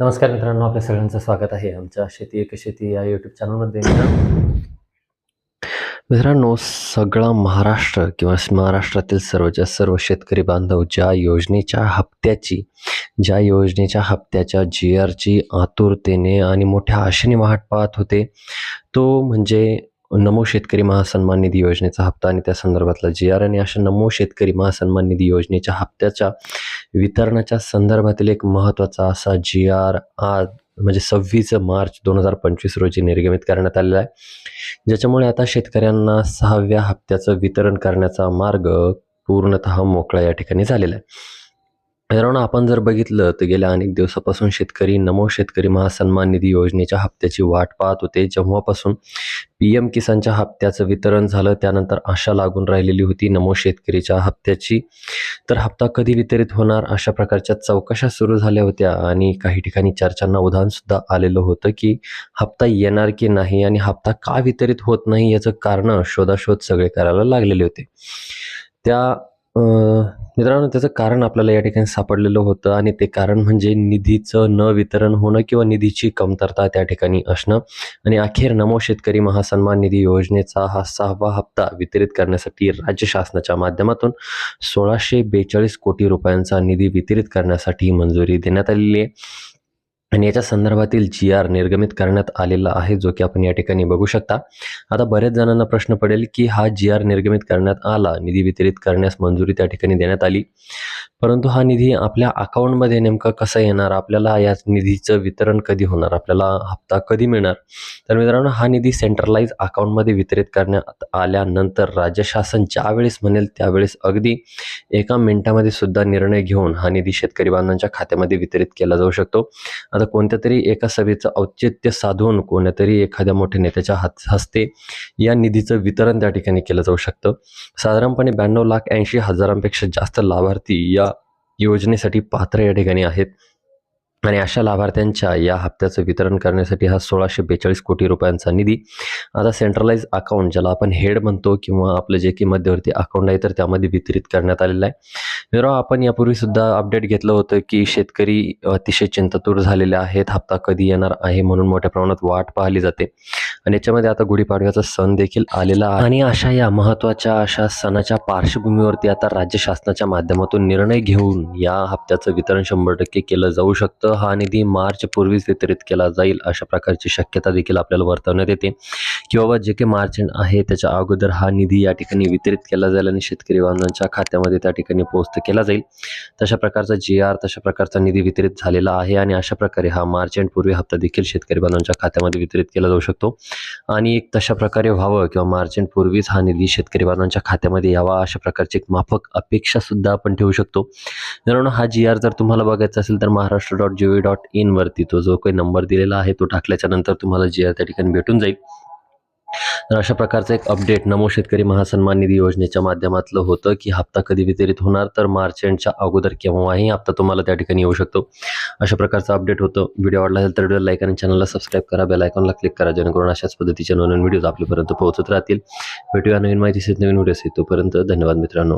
नमस्कार मित्रांनो आपल्या सगळ्यांचं स्वागत आहे आमच्या शेती एक शेती या युट्यूब चॅनलमध्ये मित्रांनो मित्रांनो सगळा महाराष्ट्र किंवा महाराष्ट्रातील सर्वच्या सर्व शेतकरी बांधव ज्या योजनेच्या हप्त्याची ज्या योजनेच्या हप्त्याच्या जी आरची आतुरतेने आणि मोठ्या आशेने वाट पाहत होते तो म्हणजे नमो शेतकरी महासन्मान निधी योजनेचा हप्ता आणि त्या संदर्भातला जी आर आणि अशा नमो शेतकरी महासन्मान निधी योजनेच्या हप्त्याच्या वितरणाच्या संदर्भातील एक महत्त्वाचा असा जी आर आज म्हणजे सव्वीस मार्च दोन हजार पंचवीस रोजी निर्गमित करण्यात आलेला आहे. ज्याच्यामुळे आता शेतकऱ्यांना सहाव्या हप्त्याचं वितरण करण्याचा मार्ग पूर्णतः मोकळा या ठिकाणी झालेला आहे. मित्रांनो आपण जर बघितलं तर गेल्या अनेक दिवसापासून शेतकरी नमो शेतकरी महासन्मान निधी योजनेच्या हप्त्याची वाट पाहत होते. जेव्हापासून पी एम किसानच्या हप्त्याचं वितरण झालं त्यानंतर आशा लागून राहिलेली होती नमो शेतकरीच्या हप्त्याची. तर हप्ता कधी वितरित होणार? अशा प्रकारच्या चौकशा सुरू झाल्या होत्या आणि काही ठिकाणी चर्चांना उदाहरणसुद्धा आलेलं होतं की हप्ता येणार की नाही आणि हप्ता का वितरित होत नाही याचं कारण शोधाशोध सगळे करायला लागलेले होते. त्या मित्रांनो त्याचं कारण आपल्याला या ठिकाणी सापडलेलं होतं आणि ते कारण म्हणजे निधीचं न वितरण होणं किंवा निधीची कमतरता त्या ठिकाणी असणं. आणि अखेर नमो शेतकरी महासन्मान निधी योजनेचा हा सहावा हप्ता वितरित करण्यासाठी राज्य शासनाच्या माध्यमातून सोळाशे बेचाळीस कोटी रुपयांचा निधी वितरित करण्यासाठी मंजुरी देण्यात आलेली आहे. आणि याच्या संदर्भातील जी आर निर्गमित करण्यात आलेला आहे जो की आपण या ठिकाणी बघू शकता. आता बऱ्याच जणांना प्रश्न पडेल की हा जी आर निर्गमित करण्यात आला निधी वितरित करण्यास मंजुरी त्या ठिकाणी देण्यात आली. परंतु हा निधी आपल्या अकाउंटमध्ये नेमका कसा येणार? आपल्याला या निधीचं वितरण कधी होणार? आपल्याला हप्ता कधी मिळणार? तर मित्रांनो हा निधी सेंट्रलाइज अकाउंटमध्ये वितरित करण्यात आल्यानंतर राज्य शासन ज्यावेळेस म्हणेल त्यावेळेस अगदी एका मिनिटामध्ये सुद्धा निर्णय घेऊन हा निधी शेतकरी बांधवांच्या खात्यामध्ये वितरित केला जाऊ शकतो. आता कोणत्या तरी एका सभेचं औचित्य साधून कोणत्यातरी एखाद्या मोठ्या नेत्याच्या हात हस्ते या निधीचं वितरण त्या ठिकाणी केलं जाऊ शकतं. साधारणपणे ब्याण्णव लाख ऐंशी हजारांपेक्षा जास्त लाभार्थी या योजनेसाठी पात्र या ठिकाणी आहेत. आणि अशा लाभार्थ्यांच्या या हप्त्याचं वितरण करण्यासाठी हा सोळाशे बेचाळीस कोटी रुपयांचा निधी. आता सेंट्रलाइज अकाउंट ज्याला आपण हेड म्हणतो किंवा आपलं जे की मध्यवर्ती अकाउंट आहे तर त्यामध्ये वितरित करण्यात आलेलं आहे. मित्र आपण यापूर्वी सुद्धा अपडेट घेतलं होतं की शेतकरी अतिशय चिंतातूर झालेले आहेत. हप्ता कधी येणार आहे म्हणून मोठ्या प्रमाणात वाट पाहिली जाते. आणि याच्यामध्ये आता गुढीपाडव्याचा सण देखील आलेला आहे. आणि अशा या महत्त्वाच्या अशा सणाच्या पार्श्वभूमीवरती आता राज्य शासनाच्या माध्यमातून निर्णय घेऊन या हप्त्याचं वितरण शंभर टक्के केलं जाऊ शकतं. हा निधी मार्च पूर्वीच वितरित केला जाईल अशा प्रकारची शक्यता देखील आपल्याला वर्तवण्यात येते. की बाबा जे काही मार्च एंड आहे त्याच्या अगोदर हा निधी या ठिकाणी वितरित केला जाईल आणि शेतकरी बांधवांच्या खात्यामध्ये त्या ठिकाणी पोस्ट केला जाईल. तशा प्रकारचा जी आर तशा प्रकारचा निधी वितरित झालेला आहे आणि अशा प्रकारे हा मार्च एंड पूर्वी हप्ता देखील शेतकरी बांधवांच्या खात्यामध्ये वितरित केला जाऊ शकतो. आणि एक तशा प्रकारे व्हावं किंवा मार्च एंड पूर्वीच हा निधी शेतकरी बांधवांच्या खात्यामध्ये यावा अशा प्रकारची एक माफक अपेक्षा सुद्धा आपण ठेवू शकतो. मित्रांनो हा जी आर जर तुम्हाला बघायचा असेल तर महाराष्ट्र डॉट जी डॉट इनवरती तो जो काही नंबर दिलेला आहे तो टाकल्याच्या नंतर तुम्हाला जी आर त्या ठिकाणी भेटून जाईल. तर अशा प्रकारचं एक अपडेट नमो शेतकरी महासन्मान निधी योजनेच्या माध्यमातलं होतं की हप्ता कधी वितरित होणार तर मार्च एंडच्या अगोदर केव्हाही हप्ता तुम्हाला त्या ठिकाणी येऊ शकतो. अशा प्रकारचं अपडेट होतं. व्हिडिओ आवडला असेल तर व्हिडिओ लाईक आणि चॅनलला सबस्क्राईब करा बेल आयकॉनला क्लिक करा जेणेकरून अशाच पद्धतीचे नवीन व्हिडिओज आपल्यापर्यंत पोहोचत राहतील. भेटूया नवीन माहिती नवीन व्हिडिओ तोपर्यंत धन्यवाद मित्रांनो.